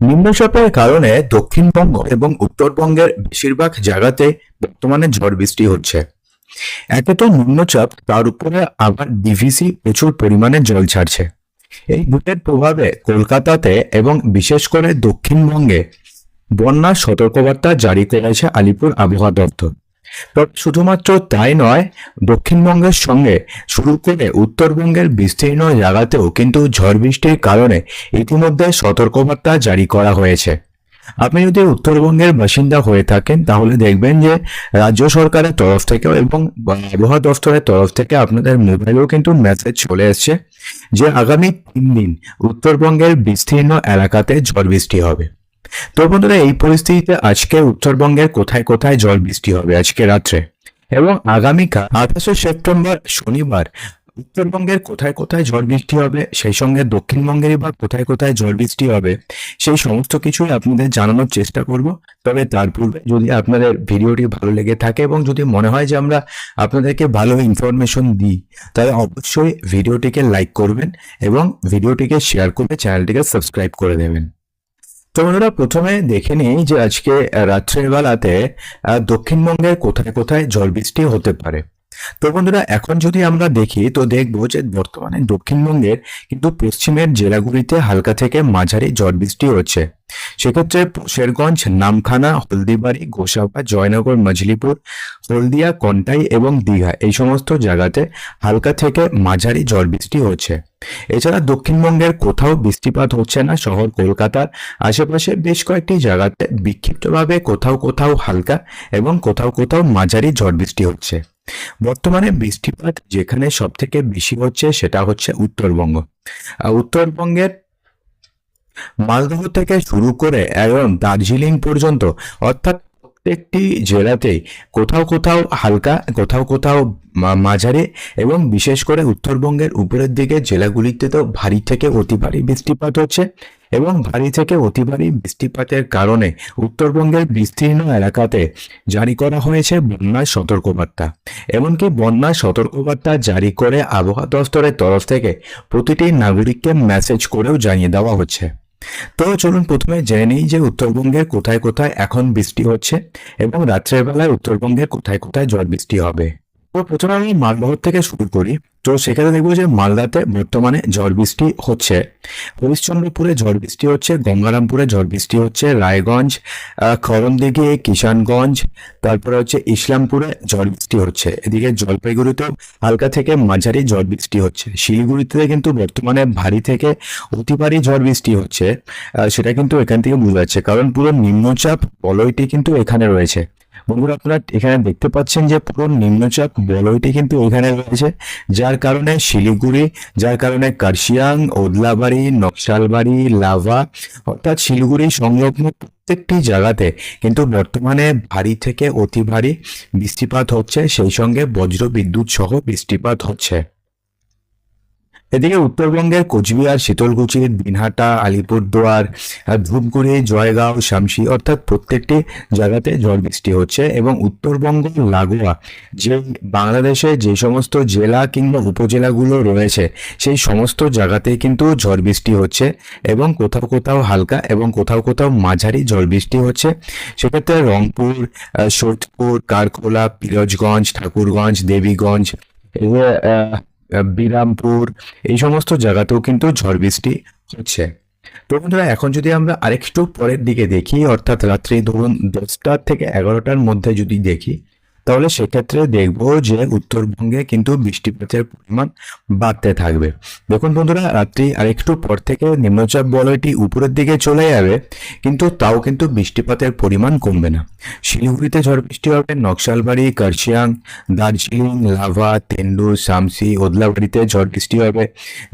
নিম্নচাপের কারণে দক্ষিণবঙ্গ এবং উত্তরবঙ্গের বেশিরভাগ জায়গাতে বর্তমানে ঝড় বৃষ্টি হচ্ছে। একে তো নিম্নচাপ, তার উপরে আবার ডিভিসি প্রচুর পরিমাণে জল ছাড়ছে। এই ভূতের প্রভাবে কলকাতাতে এবং বিশেষ করে দক্ষিণবঙ্গে বন্যার সতর্কবার্তা জারি করেছে আলিপুর আবহাওয়া দপ্তর। শুধুমাত্র তাই নয়, দক্ষিণবঙ্গের সঙ্গে শুরু করে উত্তরবঙ্গের বিস্তীর্ণ জায়গাতেও কিন্তু ঝড় বৃষ্টির কারণে ইতিমধ্যে সতর্কবার্তা জারি করা হয়েছে। আপনি যদি উত্তরবঙ্গের বাসিন্দা হয়ে থাকেন, তাহলে দেখবেন যে রাজ্য সরকারের তরফ থেকেও এবং আবহাওয়া দফতরের তরফ থেকে আপনাদের মোবাইলেও কিন্তু মেসেজ চলে এসছে যে আগামী তিন দিন উত্তরবঙ্গের বিস্তীর্ণ এলাকাতে ঝড় বৃষ্টি হবে। তো বন্ধুরা, এই পরিস্থিতিতে আজকে উত্তরবঙ্গের কোথায় কোথায় জল বৃষ্টি হবে আজকে রাত্রে? এবং আগামীকাল আঠাশে সেপ্টেম্বর শনিবার উত্তরবঙ্গের কোথায় কোথায় ঝড় বৃষ্টি হবে, সেই সঙ্গে দক্ষিণবঙ্গেরই বা কোথায় কোথায় ঝড় বৃষ্টি হবে, সেই সমস্ত কিছুই আপনাদের জানানোর চেষ্টা করব। তবে তার পূর্বে যদি আপনাদের ভিডিওটি ভালো লেগে থাকে এবং যদি মনে হয় যে আমরা আপনাদেরকে ভালো ইনফরমেশন দিই, তাহলে অবশ্যই ভিডিওটিকে লাইক করবেন এবং ভিডিওটিকে শেয়ার করে চ্যানেলটিকে সাবস্ক্রাইব করে দেবেন। তো বন্ধুরা প্রথমে দেখে নিই যে আজকে রাত্রের বেলাতে আহ, দক্ষিণবঙ্গের কোথায় কোথায় ঝড় বৃষ্টি হতে পারে। তো বন্ধুরা, এখন যদি আমরা দেখি, তো দেখব যে বর্তমানে দক্ষিণবঙ্গের কিন্তু পশ্চিমের জেলাগুলিতে হালকা থেকে মাঝারি ঝড় বৃষ্টি হচ্ছে। সেক্ষেত্রে শেরগঞ্জ, নামখানা, হলদিবাড়ি, গোসাবা, জয়নগর, মজলিপুর, হলদিয়া, কন্টাই এবং দীঘা এই সমস্ত জায়গাতে হালকা থেকে মাঝারি ঝড় বৃষ্টি হচ্ছে। এছাড়া দক্ষিণবঙ্গের কোথাও বৃষ্টিপাত হচ্ছে না, শহর কলকাতার আশেপাশে বেশ কয়েকটি জায়গাতে বিক্ষিপ্তভাবে কোথাও কোথাও হালকা এবং কোথাও কোথাও মাঝারি ঝড় বৃষ্টি হচ্ছে। বর্তমানে বৃষ্টিপাত যেখানে সব থেকে বেশি হচ্ছে সেটা হচ্ছে উত্তরবঙ্গ। উত্তরবঙ্গের মালদহ থেকে শুরু করে একদম দার্জিলিং পর্যন্ত, অর্থাৎ প্রত্যেকটি জেলাতেই কোথাও কোথাও হালকা, কোথাও কোথাও মাঝারি এবং বিশেষ করে উত্তরবঙ্গের উপরের দিকে জেলাগুলিতে তো ভারী থেকে অতি ভারী বৃষ্টিপাত হচ্ছে এবং ভারী থেকে অতি ভারী বৃষ্টিপাতের কারণে উত্তরবঙ্গের বিস্তীর্ণ এলাকাতে জারি করা হয়েছে বন্যার সতর্কবার্তা। এমনকি বন্যার সতর্কবার্তা জারি করে আবহাওয়া দফতরের তরফ থেকে প্রতিটি নাগরিককে মেসেজ করেও জানিয়ে দেওয়া হচ্ছে। তো চলুন প্রথমে জেনে নিই যে উত্তরবঙ্গের কোথায় কোথায় এখন বৃষ্টি হচ্ছে এবং রাত্রের বেলায় উত্তরবঙ্গের কোথায় কোথায় ঝড় বৃষ্টি হবে। তো প্রথমে আমি মালদহ থেকে শুরু করি। তো সেখানে দেখব যে মালদাতে বর্তমানে ঝড় বৃষ্টি হচ্ছে। হরিশ্চন্দ্রপুরে ঝড় বৃষ্টি হচ্ছে গঙ্গারামপুরে ঝড় বৃষ্টি হচ্ছে রায়গঞ্জ আহ, করমদিঘি কিষানগঞ্জ তারপরে হচ্ছে ইসলামপুরে ঝড় বৃষ্টি হচ্ছে। এদিকে জলপাইগুড়িতেও হালকা থেকে মাঝারি ঝড় বৃষ্টি হচ্ছে। শিলিগুড়িতে কিন্তু বর্তমানে ভারী থেকে অতি ভারী ঝড় বৃষ্টি হচ্ছে। সেটা কিন্তু এখান থেকে বোঝা যাচ্ছে। কারণ পুরো নিম্নচাপ বলয়টি কিন্তু এখানে রয়েছে। বন্ধুরা, আপনারা এখানে দেখতে পাচ্ছেন যে পুরো নিম্নচাপ বলয়টি কিন্তু এখানে রয়েছে। যার কারণে শিলিগুড়ি, যার কারণে কার্শিয়াং, ওদলাবাড়ি, নকশালবাড়ি, লাভা, অর্থাৎ শিলিগুড়ি সংলগ্ন প্রত্যেকটি জায়গাতে কিন্তু বর্তমানে ভারী থেকে অতি ভারী বৃষ্টিপাত হচ্ছে। সেই সঙ্গে বজ্র বিদ্যুৎ সহ বৃষ্টিপাত হচ্ছে। এদিকে উত্তরবঙ্গের কোচবিহার, শীতলকুচি, দিনহাটা, আলিপুরদুয়ার ধূপগুড়ি, জয়গাঁও শামসি অর্থাৎ প্রত্যেকটি জায়গাতে ঝড় বৃষ্টি হচ্ছে এবং উত্তরবঙ্গ, লাগোয়া যে বাংলাদেশে যে সমস্ত জেলা কিংবা উপজেলাগুলো রয়েছে, সেই সমস্ত জায়গাতেই কিন্তু ঝড় বৃষ্টি হচ্ছে এবং কোথাও কোথাও হালকা এবং কোথাও কোথাও মাঝারি ঝড় বৃষ্টি হচ্ছে। সেক্ষেত্রে রংপুর সোদপুর, কারখোলা, পিরোজগঞ্জ, ঠাকুরগঞ্জ, দেবীগঞ্জ বিরামপুর, এই সমস্ত জায়গাতেও কিন্তু ঝড় বৃষ্টি হচ্ছে। তো বন্ধুরা, এখন যদি আমরা আরেকটু পরের দিকে দেখি, অর্থাৎ রাত্রি ধরুন দশটার থেকে এগারোটার মধ্যে যদি দেখি তাহলে সেক্ষেত্রে দেখব যে উত্তরবঙ্গে কিন্তু বৃষ্টিপাতের পরিমাণ বাড়তে থাকবে। দেখুন বন্ধুরা, রাত্রি আরেকটু পর থেকে নিম্নচাপ বলয়টি উপরের দিকে চলে যাবে, কিন্তু তাও কিন্তু বৃষ্টিপাতের পরিমাণ কমবে না। শিলিগুড়িতে ঝড় বৃষ্টি হবে, নকশালবাড়ি, কার্শিয়াং, দার্জিলিং, লাভা তেন্ডু শামসি, ওদলাবাড়িতে ঝড় বৃষ্টি হবে,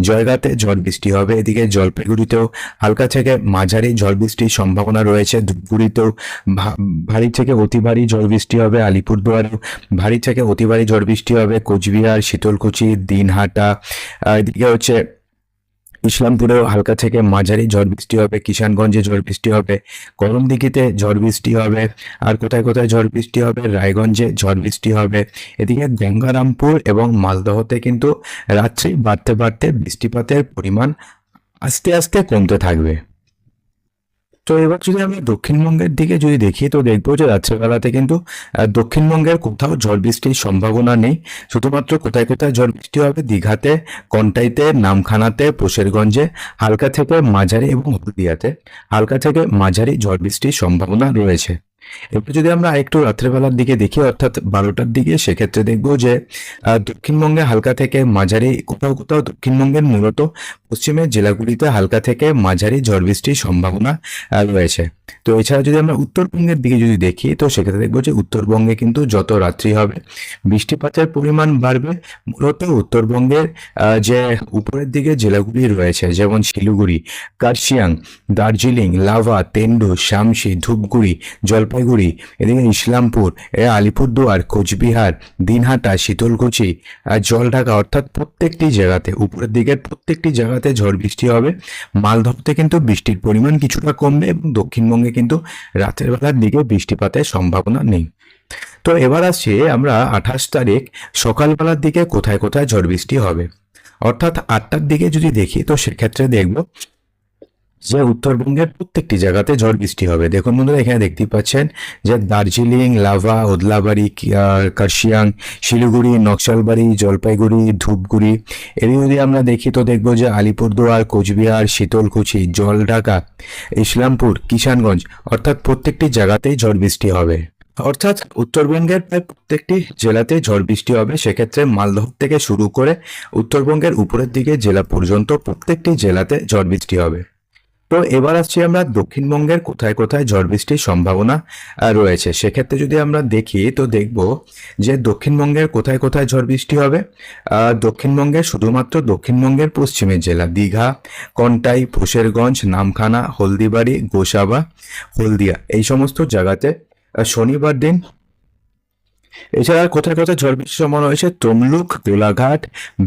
জয়গাতে ঝড় বৃষ্টি হবে, এদিকে জলপাইগুড়িতেও হালকা থেকে মাঝারি ঝড় বৃষ্টির সম্ভাবনা রয়েছে, ধূপগুড়িতেও ভারী থেকে অতি ভারী ঝড় বৃষ্টি হবে আলিপুরদুয়ারেও ভারী থেকে অতি ভারী ঝড় বৃষ্টি হবে। কোচবিহার, শীতলকুচি, দিনহাটা এদিকে হচ্ছে ইসলামপুরেও হালকা থেকে মাঝারি ঝড় বৃষ্টি হবে। কিষানগঞ্জে ঝড় বৃষ্টি হবে। গরম দিঘিতে ঝড় বৃষ্টি হবে। আর কোথায় কোথায় ঝড় বৃষ্টি হবে? রায়গঞ্জে ঝড় বৃষ্টি হবে। এদিকে গঙ্গারামপুর এবং মালদহতে কিন্তু রাত্রি বাড়তে বাড়তে বৃষ্টিপাতের পরিমাণ আস্তে আস্তে কমতে থাকবে। তো এবার যদি আমরা দক্ষিণবঙ্গের দিকে যদি দেখি, তো দেখব যে রাত্রেবেলাতে কিন্তু দক্ষিণবঙ্গের কোথাও ঝড় বৃষ্টির সম্ভাবনা নেই। শুধুমাত্র কোথায় কোথায় ঝড় বৃষ্টি হবে, দীঘাতে, কন্টাইতে, নামখানাতে পোশেরগঞ্জে হালকা থেকে মাঝারি এবং হলদিয়াতে হালকা থেকে মাঝারি ঝড় বৃষ্টির সম্ভাবনা রয়েছে। এবার যদি আমরা একটু রাত্রেবেলার দিকে দেখি, অর্থাৎ বারোটার দিকে, সেক্ষেত্রে দেখব যে দক্ষিণবঙ্গে হালকা থেকে মাঝারি, কোথাও কোথাও দক্ষিণবঙ্গের মূলত পশ্চিমের জেলাগুলিতে হালকা থেকে মাঝারি ঝড় বৃষ্টির সম্ভাবনা রয়েছে। তো এছাড়া যদি আমরা উত্তরবঙ্গের দিকে যদি দেখি, তো সেক্ষেত্রে দেখব যে উত্তরবঙ্গে কিন্তু যত রাত্রি হবে, বৃষ্টিপাতের পরিমাণ বাড়বে। মূলত উত্তরবঙ্গের যে উপরের দিকে জেলাগুলি রয়েছে, যেমন শিলিগুড়ি, কার্শিয়াং, দার্জিলিং, লাভা, তেন্ডু, শামসি, ধূপগুড়ি, জলপাইগুড়ি, এদিকে ইসলামপুর, এ আলিপুরদুয়ার, কোচবিহার, দিনহাটা, শীতলকুচি জলঢাকা, অর্থাৎ প্রত্যেকটি জায়গাতে, উপরের দিকের প্রত্যেকটি জায়গাতে ঝড় বৃষ্টি হবে। মালদহতে কিন্তু বৃষ্টির পরিমাণ কিছুটা কমবে এবং দক্ষিণবঙ্গে কিন্তু রাতের বেলার দিকে বৃষ্টিপাতের সম্ভাবনা নেই। তো এবার আসছে আমরা আঠাশ তারিখ, সকালবেলার দিকে কোথায় কোথায় ঝড় বৃষ্টি হবে? অর্থাৎ আটটার দিকে যদি দেখি, তো সেক্ষেত্রে দেখব যে উত্তরবঙ্গের প্রত্যেকটি জায়গাতে ঝড় বৃষ্টি হবে। দেখুন বন্ধুরা, এখানে দেখতেই পাচ্ছেন যে দার্জিলিং, লাভা, ওদলাবাড়ি কার্শিয়াং, শিলিগুড়ি, নকশালবাড়ি, জলপাইগুড়ি, ধূপগুড়ি। এদিকে যদি আমরা দেখি তো দেখব যে আলিপুরদুয়ার, কোচবিহার, শীতলকুচি, জলঢাকা, ইসলামপুর, কিষানগঞ্জ, অর্থাৎ প্রত্যেকটি জায়গাতেই ঝড় বৃষ্টি হবে। অর্থাৎ উত্তরবঙ্গের প্রায় প্রত্যেকটি জেলাতে ঝড় বৃষ্টি হবে। সেক্ষেত্রে মালদহ থেকে শুরু করে উত্তরবঙ্গের উপরের দিকে জেলা পর্যন্ত প্রত্যেকটি জেলাতে ঝড় বৃষ্টি হবে। তো এবার আসছি আমরা দক্ষিণবঙ্গের কোথায় কোথায় ঝড় বৃষ্টির সম্ভাবনা রয়েছে। সেক্ষেত্রে যদি আমরা দেখি, তো দেখব যে দক্ষিণবঙ্গের কোথায় কোথায় ঝড় বৃষ্টি হবে। দক্ষিণবঙ্গের শুধুমাত্র দক্ষিণবঙ্গের পশ্চিমের জেলা, দীঘা, কন্টাই ফুসেরগঞ্জ নামখানা, হলদিবাড়ি, গোসাবা, হলদিয়া, এই সমস্ত জায়গাতে শনিবার দিন। এছাড়া কোথায় কোথায় ঝড় বৃষ্টির সম্ভাবনা রয়েছে? তমলুক কোলাঘাট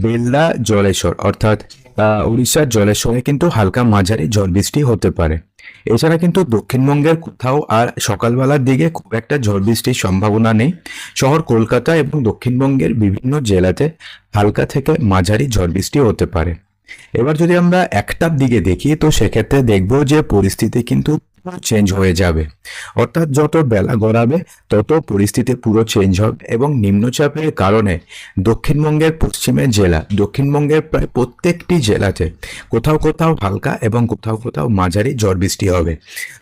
বেলদা, জলেশ্বর, অর্থাৎ আহ, জলের সঙ্গে কিন্তু হালকা মাঝারি ঝড় বৃষ্টি হতে পারে। এছাড়া কিন্তু দক্ষিণবঙ্গের কোথাও আর সকালবেলার দিকে খুব একটা ঝড় বৃষ্টির সম্ভাবনা নেই। শহর কলকাতা এবং দক্ষিণবঙ্গের বিভিন্ন জেলাতে হালকা থেকে মাঝারি ঝড় বৃষ্টি হতে পারে। এবার যদি আমরা একটার দিকে দেখি তো সেক্ষেত্রে দেখব যে পরিস্থিতি কিন্তু চেঞ্জ হয়ে যাবে। অর্থাৎ যত বেলা গড়াবে, তত পরিস্থিতি পুরো চেঞ্জ হবে এবং নিম্নচাপের কারণে দক্ষিণবঙ্গের পশ্চিমের জেলা, দক্ষিণবঙ্গের প্রায় প্রত্যেকটি জেলাতে কোথাও কোথাও হালকা এবং কোথাও কোথাও মাঝারি ঝড় বৃষ্টি হবে।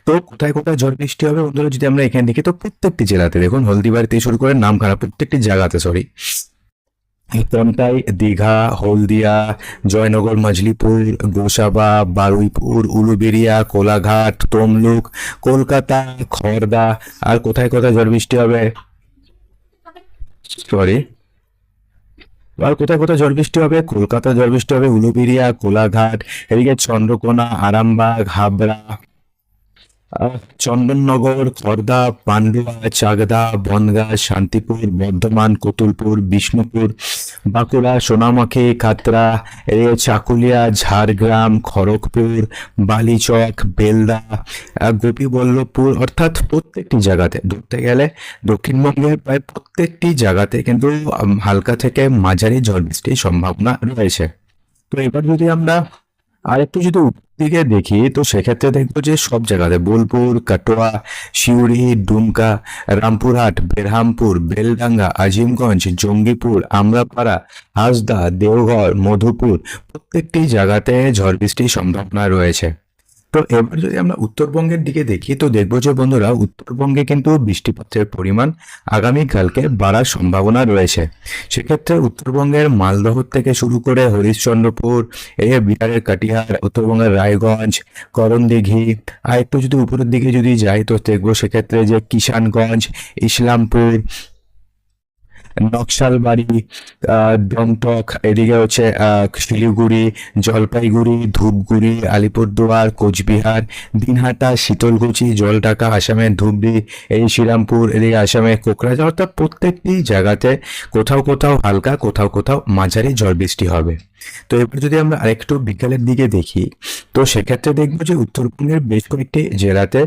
তো কোথায় কোথায় ঝড় বৃষ্টি হবে বন্ধুরা, যদি আমরা এখানে দেখি তো প্রত্যেকটি জেলাতে দেখুন হলদিবাড়ি থেকে শুরু করে নামখানা, প্রত্যেকটি জায়গাতে সরি তমতাই দীঘা, হলদিয়া, জয়নগর মজলিপুর গোসাবা, বারুইপুর, উলুবেড়িয়া, কোলাঘাট, তমলুক, কলকাতা খড়দা আর কোথায় কোথায় ঝড় বৃষ্টি হবে? সরি আর কোথায় কোথায় ঝড় বৃষ্টি হবে? কলকাতা ঝড় বৃষ্টি হবে, উলুবেড়িয়া, কোলাঘাট, এদিকে চন্দ্রকোনা, আরামবাগ, হাবড়া। চন্দননগর খড়দা পান্ডুয়া চাকদা বনগাঁ, শান্তিপুর, বর্ধমান, কতুলপুর, বিষ্ণুপুর, বাঁকুড়া, সোনামাখি খাতড়া এদিকে চাকুলিয়া, ঝাড়গ্রাম, খড়গপুর, বালিচক, বেলদা গোপীবল্লভপুর, অর্থাৎ প্রত্যেকটি জায়গাতে ধরতে গেলে দক্ষিণবঙ্গের প্রায় প্রত্যেকটি জায়গাতে কিন্তু হালকা থেকে মাঝারি ঝড় বৃষ্টির সম্ভাবনা রয়েছে। তো এবার যদি আমরা আর একটু যদি দিকে দেখি, তো সেক্ষেত্রে দেখব যে সব জায়গাতে বোলপুর, কাটোয়া, সিউড়ি ডুমকা রামপুরহাট, বেরহামপুর, বেলডাঙ্গা, আজিমগঞ্জ, জঙ্গিপুর, আমরাপাড়া, হাসদা, দেওঘর, মধুপুর প্রত্যেকটি জায়গাতে ঝড় বৃষ্টির সম্ভাবনা রয়েছে। তো এবার যদি আমরা উত্তরবঙ্গের দিকে দেখি, তো দেখব যে বন্ধুরা, উত্তরবঙ্গে কিন্তু বৃষ্টিপাতের পরিমাণ আগামীকালকে বাড়ার সম্ভাবনা রয়েছে। সেক্ষেত্রে উত্তরবঙ্গের মালদহ থেকে শুরু করে হরিশ্চন্দ্রপুর এই বিহারের কাটিহার, উত্তরবঙ্গের রায়গঞ্জ, করণদিঘি, আর একটু যদি উপরের দিকে যদি যাই, তো দেখব সেক্ষেত্রে যে কিষানগঞ্জ, ইসলামপুর নকশালবাড়ি দমটক এদিকে হচ্ছে শিলিগুড়ি, জলপাইগুড়ি, ধূপগুড়ি, আলিপুরদুয়ার, কোচবিহার, দিনহাটা, শীতলকুচি, জলঢাকা, আসামের ধুবড়ি, এই শ্রীরামপুর, এদিকে আসামের কোকরাঝাড়, অর্থাৎ প্রত্যেকটি জায়গাতে কোথাও কোথাও হালকা, কোথাও কোথাও মাঝারি ঝড় বৃষ্টি হবে। তো এবার যদি আমরা আরেকটু বিকালের দিকে দেখি, তো সেক্ষেত্রে দেখব যে উত্তরবঙ্গের বেশ কয়েকটি জেলাতে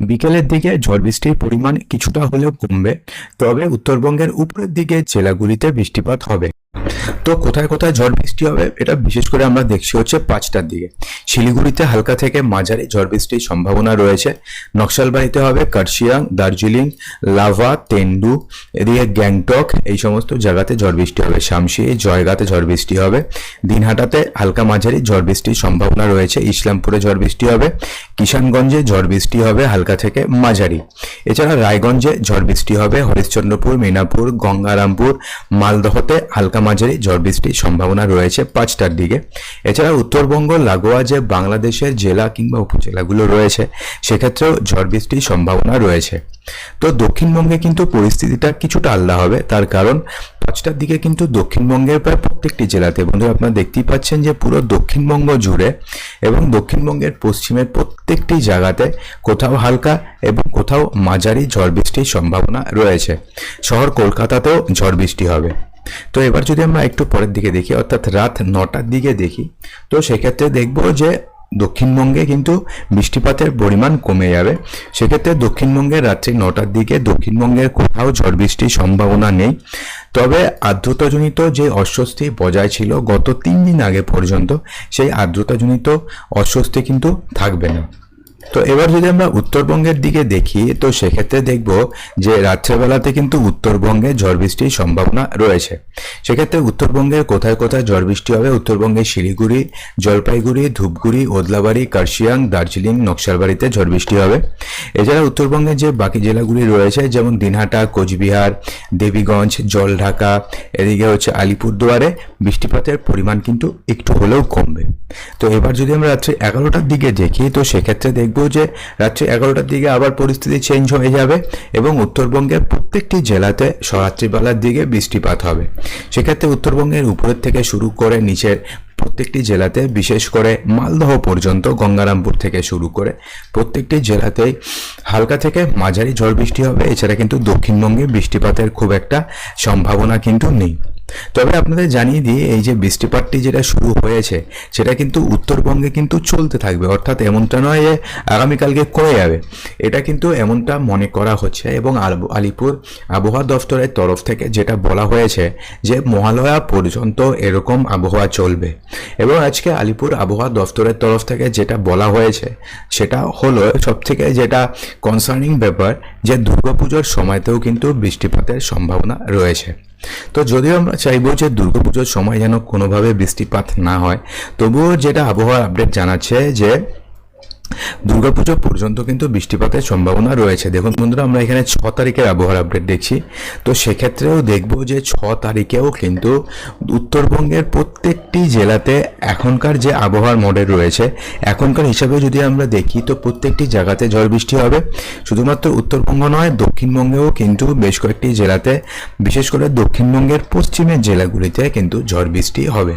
বিকেলের দিকে ঝড় বৃষ্টির পরিমাণ কিছুটা হলেও কমবে, তবে উত্তরবঙ্গের উপরের দিকে জেলাগুলিতে বৃষ্টিপাত হবে। তো কোথায় কোথায় ঝড় বৃষ্টি হবে, এটা বিশেষ করে আমরা দেখছি হচ্ছে পাঁচটার দিকে। শিলিগুড়িতে হালকা থেকে মাঝারি ঝড় বৃষ্টির সম্ভাবনা রয়েছে। নকশালবাড়িতে হবে কার্শিয়াং, দার্জিলিং, লাভা, তেন্ডু, এদিকে গ্যাংটক, এই সমস্ত জায়গাতে ঝড় বৃষ্টি হবে। শামসি, জয়গাতে ঝড় বৃষ্টি হবে। দিনহাটাতে হালকা মাঝারি ঝড় বৃষ্টির সম্ভাবনা রয়েছে। ইসলামপুরে ঝড় বৃষ্টি হবে। কিষানগঞ্জে ঝড় বৃষ্টি হবে হালকা থেকে মাঝারি। এছাড়া রায়গঞ্জে ঝড় বৃষ্টি হবে। হরিশ্চন্দ্রপুর, মিনাপুর, গঙ্গারামপুর, মালদহতে হালকা মাঝারি ঝড় বৃষ্টির সম্ভাবনা রয়েছে পাঁচটার দিকে। এছাড়া উত্তরবঙ্গ, লাগোয়া যে বাংলাদেশের জেলা কিংবা উপজেলাগুলো রয়েছে, সেক্ষেত্রেও ঝড় বৃষ্টির সম্ভাবনা রয়েছে। তো দক্ষিণবঙ্গে কিন্তু পরিস্থিতিটা কিছুটা আলাদা হবে, তার কারণ পাঁচটার দিকে কিন্তু দক্ষিণবঙ্গের প্রায় প্রত্যেকটি জেলাতে, বন্ধুরা আপনারা দেখতেই পাচ্ছেন যে পুরো দক্ষিণবঙ্গ জুড়ে এবং দক্ষিণবঙ্গের পশ্চিমের প্রত্যেকটি জায়গাতে কোথাও হালকা এবং কোথাও মাঝারি ঝড় বৃষ্টির সম্ভাবনা রয়েছে। শহর কলকাতাতেও ঝড় বৃষ্টি হবে। তো এবার যদি আমরা একটু পরের দিকে দেখি, অর্থাৎ রাত নটার দিকে দেখি, তো সেক্ষেত্রে দেখব যে দক্ষিণবঙ্গে কিন্তু বৃষ্টিপাতের পরিমাণ কমে যাবে। সেক্ষেত্রে দক্ষিণবঙ্গের রাত্রি নটার দিকে দক্ষিণবঙ্গের কোথাও ঝড় বৃষ্টির সম্ভাবনা নেই। তবে আর্দ্রতাজনিত যে অস্বস্তি বজায় ছিল গত তিন দিন আগে পর্যন্ত, সেই আর্দ্রতাজনিত অস্বস্তি কিন্তু থাকবে না। তো এবার যদি আমরা উত্তরবঙ্গের দিকে দেখি, তো সেক্ষেত্রে দেখব যে রাত্রেবেলাতে কিন্তু উত্তরবঙ্গে ঝড় বৃষ্টির সম্ভাবনা রয়েছে। সেক্ষেত্রে উত্তরবঙ্গের কোথায় কোথায় ঝড় বৃষ্টি হবে? উত্তরবঙ্গের শিলিগুড়ি, জলপাইগুড়ি, ধূপগুড়ি, ওদলাবাড়ি, কার্শিয়াং, দার্জিলিং নকশালবাড়িতে ঝড় বৃষ্টি হবে। এছাড়া উত্তরবঙ্গের যে বাকি জেলাগুলি রয়েছে, যেমন দিনহাটা, কোচবিহার, দেবীগঞ্জ, জলঢাকা, এদিকে হচ্ছে আলিপুরদুয়ারে বৃষ্টিপাতের পরিমাণ কিন্তু একটু হলেও কমবে। তো এবার যদি আমরা রাত্রে এগারোটার দিকে দেখি, তো সেক্ষেত্রে দেখব যে রাত্রি এগারোটার দিকে আবার পরিস্থিতি চেঞ্জ হয়ে যাবে এবং উত্তরবঙ্গের প্রত্যেকটি জেলাতে রাত্রিবেলার দিকে বৃষ্টিপাত হবে। সেক্ষেত্রে উত্তরবঙ্গের উপরের থেকে শুরু করে নিচের প্রত্যেকটি জেলাতে, বিশেষ করে মালদহ পর্যন্ত, গঙ্গারামপুর থেকে শুরু করে প্রত্যেকটি জেলাতেই হালকা থেকে মাঝারি ঝড় বৃষ্টি হবে। এছাড়া কিন্তু দক্ষিণবঙ্গে বৃষ্টিপাতের খুব একটা সম্ভাবনা কিন্তু নেই। তবে আপনাদের জানিয়ে দিই, এই যে বৃষ্টিপাতটি যেটা শুরু হয়েছে, সেটা কিন্তু উত্তরবঙ্গে কিন্তু চলতে থাকবে। অর্থাৎ এমনটা নয় যে আগামীকালকে কমে যাবে। এটা কিন্তু এমনটা মনে করা হচ্ছে এবং আলিপুর আবহাওয়া দফতরের তরফ থেকে যেটা বলা হয়েছে যে মহালয়া পর্যন্ত এরকম আবহাওয়া চলবে। এবং আজকে আলিপুর আবহাওয়া দফতরের তরফ থেকে যেটা বলা হয়েছে, সেটা হলো সব থেকে যেটা কনসার্নিং ব্যাপার যে দুর্গাপুজোর সময়তেও কিন্তু বৃষ্টিপাতের সম্ভাবনা রয়েছে। তো যদিও আমরা চাইব যে দুর্গাপুজোর সময় যেন কোনোভাবে বৃষ্টিপাত না হয়, তবুও যেটা আবহাওয়ার আপডেট জানাচ্ছে যে দুর্গাপুজো পর্যন্ত কিন্তু বৃষ্টিপাতের সম্ভাবনা রয়েছে। দেখুন বন্ধুরা, আমরা এখানে ছ তারিখের আবহাওয়ার আপডেট দেখছি। তো সেক্ষেত্রেও দেখব যে ছ তারিখেও কিন্তু উত্তরবঙ্গের প্রত্যেকটি জেলাতে এখনকার যে আবহাওয়ার মডেল রয়েছে, এখনকার হিসাবে যদি আমরা দেখি, তো প্রত্যেকটি জায়গাতে ঝড় বৃষ্টি হবে। শুধুমাত্র উত্তরবঙ্গ নয়, দক্ষিণবঙ্গেও কিন্তু বেশ কয়েকটি জেলাতে, বিশেষ করে দক্ষিণবঙ্গের পশ্চিমের জেলাগুলিতে কিন্তু ঝড় বৃষ্টি হবে।